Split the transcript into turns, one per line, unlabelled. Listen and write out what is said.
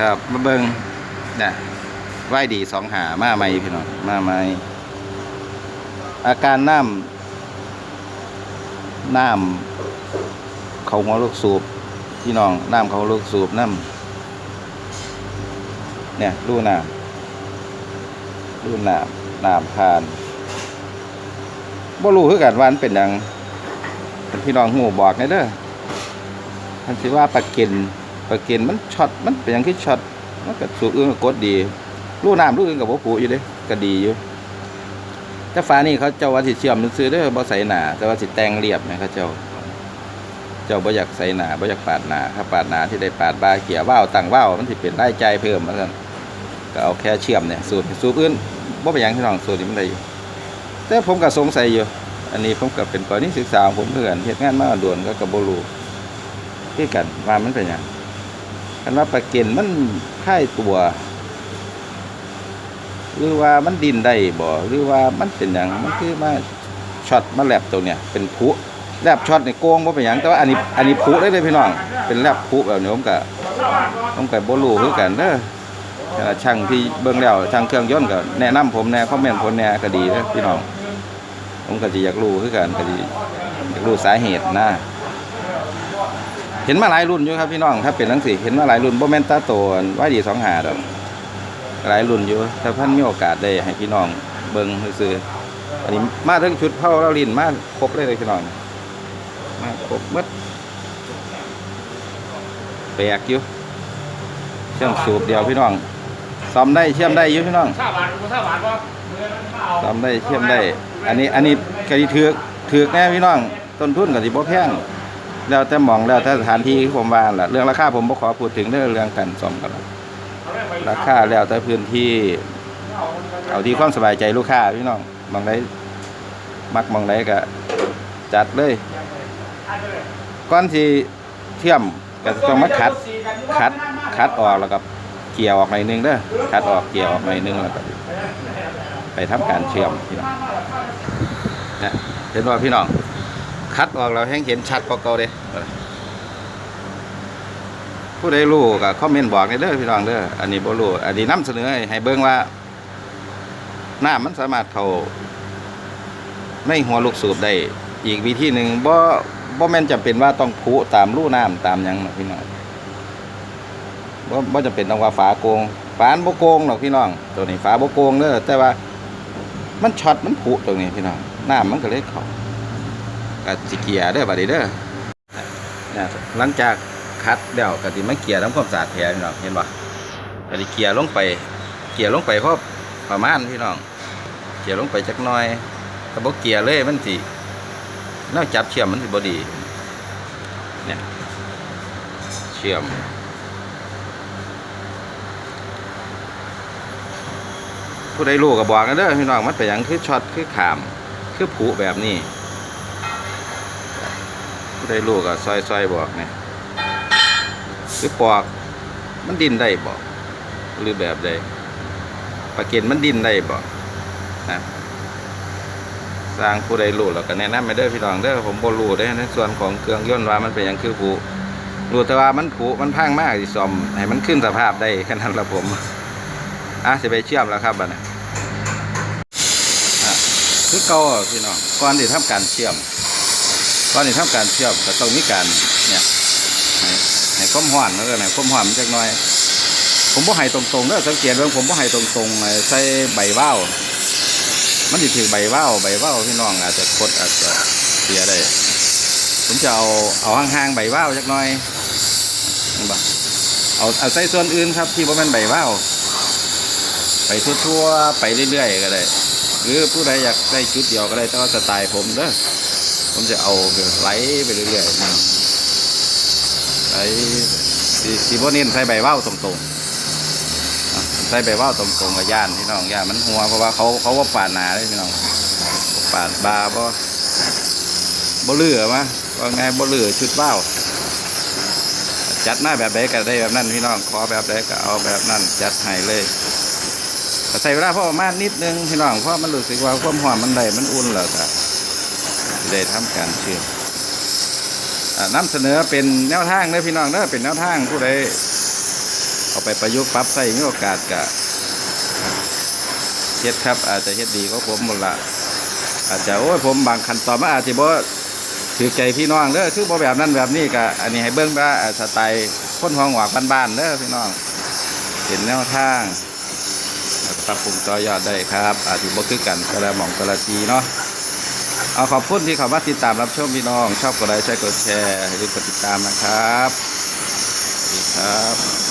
ครับมาเบิงเนี่ยไหวดีสองหามาใหมพี่น้องมาใหมอาการน้ำน้ำเขาหัวลูกสูบพี่น้องน้ำเขาลูกสูบน้ำเนี่ยรูน้ำรูน้ำน้ำผ่านบ่รู้คือกันวันเป็นหยังพี่น้องหูบอกไงเด้อมันสิว่าปลาเกิน ปลาเกินมันช็อตมันเป็นหยังที่ช็อตมันก็สูบอื่นก็กดดีรูน้ำรูอื่นกับบ่ปูอยู่เด้ก็ดีอยู่แต่ฟ้านี่เขาเจ้าว่าสิเชื่อมซื้อเด้อบ่ใส่หนาแต่ว่าสิแตงเรียบนะเขาเจ้า เจ้าบ่อยากใส่หนาบ่อยากปาดหนาถ้าปาดหนาที่ได้ปาดบาเกี่ยว่าวตั้งว่าวมันสิเป็นรายจ่ายเพิ่มว่าซั่นก็เอาแค่เชื่อมเนี่ยสูตรสูตรอื่นบ่เป็นหยังพี่น้องสูตรนี้มันได้อยู่แต่ผมก็สงสัยอยู่ อันนี้ผมก็เป็นกรณีศึกษาผมเพื่อนเฮ็ดงานมาด่วนก็ก็บ่รู้คือกันว่ามันเป็นหยัง คันว่าปลาเก็นมันค่ายตัว หรือว่ามันดินได้บ่หรือว่ามันเป็นหยังมันคือมาช็อตมาแลบตัวเนี้ยเป็นผุแลบช็อตในโกงบ่าเป็นหยังแต่ว่าอันนี้อันนี้ผุได้เลยพี่น้อง เป็นแลบผุแบบนี้ผมก็ผมก็บ่รู้คือกันเด้อแต่ว่าช่างที่เบิ่งแล้วช่างเครื่องยนต์ก็แนะนำผมแน่คอมเมนต์ผมแน่ก็ดีเด้อพี่น้องผมก็สิอยากรู้คือกันก็สิอยากรู้สาเหตุนะ เห็นมาหลายรุ่นอยู่ครับพี่น้องถ้าเป็นจังซี่เห็นมาหลายรุ่นโบแมนตาโตนไว้ดีสองหาดอกหลายรุ่นอยู่ถ้าท่านมีโอกาสได้ให้พี่น้องเบิ่งซื่ออันนี้มาทั้งชุดเผาเราลินมาครบเลยเลยพี่น้องมาครบหมดแปลกอยู่เชื่อมสูบเดียวพี่น้องซ่อมได้เชื่อมได้อยู่พี่น้อง
ข้าวหวานข้าวหวานป่ะ
ซ่อมได้เชื่อมได้ อันนี้อันนี้กระดิถือกถือกแน่พี่น้อง ต้นทุนก็สิบ่แพง แล้วแต่มองแล้วแต่สถานที่ผมว่าล่ะเรื่องราคาผมบ่ขอพูดถึงเรื่องเรื่องการซ่อมกันราคาแล้วแต่พื้นที่เอาที่ความสบายใจลูกค้าพี่น้องมองไดมักมองไดก็จัดเลยก่อนที่เทียมก็ต้องมาคัดคัดคัดออกแล้วก็เกี่ยวออกหน่อยนึงเด้อคัดออกเกี่ยวออกหน่อยนึงแล้วก็ไปทำการเชื่อมพี่น้องนะเห็นว่าพี่น้อง คัดออกเราแห้งเห็นชัดกว่าเก่าเด้ผู้ใดรู้ก็คอมเมนต์บอกเด้อพี่น้องเด้ออันนี้บ่รู้อันนี้นำเสนอให้เบิ่งว่าน้ำมันสามารถเข้าในหัวลูกสูบได้อีกวิธีหนึ่งบ่บ่แม่นจำเป็นว่าต้องพุตามรูน้ำตามหยังหรอกพี่น้องบ่บ่จำเป็นต้องว่าฝาโกงฝานบ่โกงหรอกพี่น้อง ตัวนี้ฝาบ่โกงเด้อแต่ว่า มันช็อตมันผุตรงนี้พี่น้องน้ำมันก็เลยเข้า ก็สิเกียร์เด้อบัดนี้เด้อนี่ยหลังจากคัดแล้วก็สิมาเกลี่ยทำความสะอาดแผลพี่น้องเห็นบ่ก็สิเกลี่ยลงไปเกลี่ยลงไปพอประมาณพี่น้อง เกลี่ยลงไปจักหน่อยถ้าบ่เกลี่ยเลยมันสิแนวจับเชื่อมมันสิบ่ดีเนี่ยเชื่อมผู้ใดรู้ก็บอกกันเด้อพี่น้องมันเป็นหยังคือช็อตคือขาม คือผุแบบนี้ ผู้ใดรู้ก็ซอยๆบอกเนี่ยหรือปอก มันดินได้บ่หรือแบบใดปลาเก็นมันดินได้บ่นะสร้างผู้ใดรู้แล้วก็แนะนำไปเด้พี่น้องเด้อผมบ่รู้เด้ในส่วนของเครื่องยนต์ว่ามันเป็นหยังคือผูรู้แต่ว่ามันผูมันพังมากสิซอมให้มันขึ้นสภาพได้แค่นั้นละผมอะสิไปเชื่อมแล้วครับบัดนี้อะคือเก่าอพี่น้องก่อนที่ทำการเชื่อม ก่อนที่ทำการเชื่อมก็ต้องมีการเนี่ยให้ให้ความร้อนแล้วก็ให้ความร้อนมันจักหน่อย ผมบ่ให้ตรงๆเด้อสังเกตว่าผมบ่ให้ตรงๆใส่ใบว่าวมันสิถือใบว่าวใบว่าวพี่น้องอาจจะกดอาจจะเสียได้ผมจะเอาเอาห่างๆใบว่าวจักหน่อยเห็นบ่เอาเอาใส่ส่วนอื่นครับที่บ่แม่นใบว่าวไปทั่วๆไปเรื่อยๆก็ได้ หรือผู้ใดอยากได้จุดเดียวก็ได้แต่ว่าสไตล์ผมเด้อ ผมจะเอาไหลไปเรื่อยๆใส่สีสีพวกนี้ใส่ใบว่าวตรงๆใส่ใบว่าวตรงๆกับย่านพี่น้องย่านมันหัวเพราะว่าเขาเขาว่าปาดหนาเลยพี่น้องปาดบาบ่บ่เลือมาว่าไงบ่เลือชุดว่าวจัดมาแบบใดก็ได้แบบนั้นพี่น้องขอแบบใดก็เอาแบบนั้นจัดให้เลยใส่เวลาพ่อมานิดนึงพี่น้องเพราะมันรู้สึกว่าความหอมมันได้มันอุ่นแล้วก็ ได้ทำการเชื่อมอ่านำเสนอเป็นแนวทางเด้อพี่น้องเด้อเป็นแนวทางผู้ใดเอาไปประยุกต์ปรับใส่มีโอกาสกะเฮ็ดครับ อาจจะเฮ็ดดีก็ผมหมดละอาจจะโอ้ยผมบางขั้นตอนมันอาจจะบ่ถือใจพี่น้องเด้อคือบ่แบบนั้นแบบนี้กะอันนี้ให้เบิ่งว่าสไตล์คนหัวหงอกบ้านๆเด้อพี่น้องเป็นแนวทางปรับปรุงต่อยอดได้ครับ อาจจะบ่คือกันแต่ละหม่องแต่ละทีเนาะ เอาขอบคุณที่เขามาติดตามรับชมพี่น้อง ชอบกดไลค์ใช้กดแชร์อย่าลืมกดติดตามนะครับสวัสดีครับ